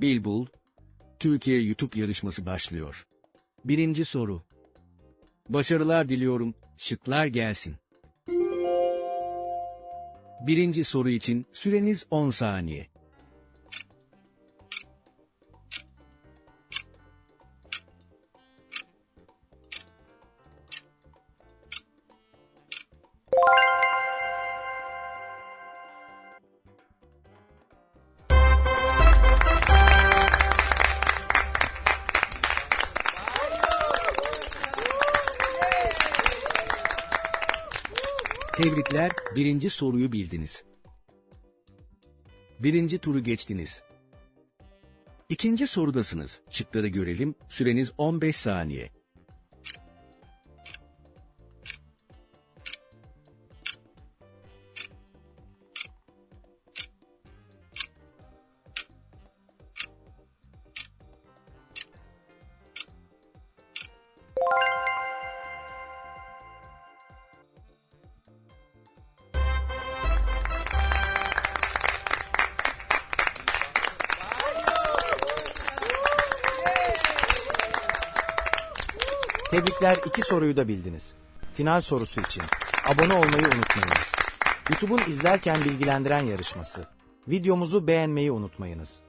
Bilbul, Türkiye YouTube yarışması başlıyor. Birinci soru. Başarılar diliyorum, şıklar gelsin. Birinci soru için süreniz 10 saniye. Tebrikler, birinci soruyu bildiniz. Birinci turu geçtiniz. İkinci sorudasınız. Şıkları görelim. Süreniz 15 saniye. Tebrikler iki soruyu da bildiniz. Final sorusu için abone olmayı unutmayınız. YouTube'un izlerken bilgilendiren yarışması. Videomuzu beğenmeyi unutmayınız.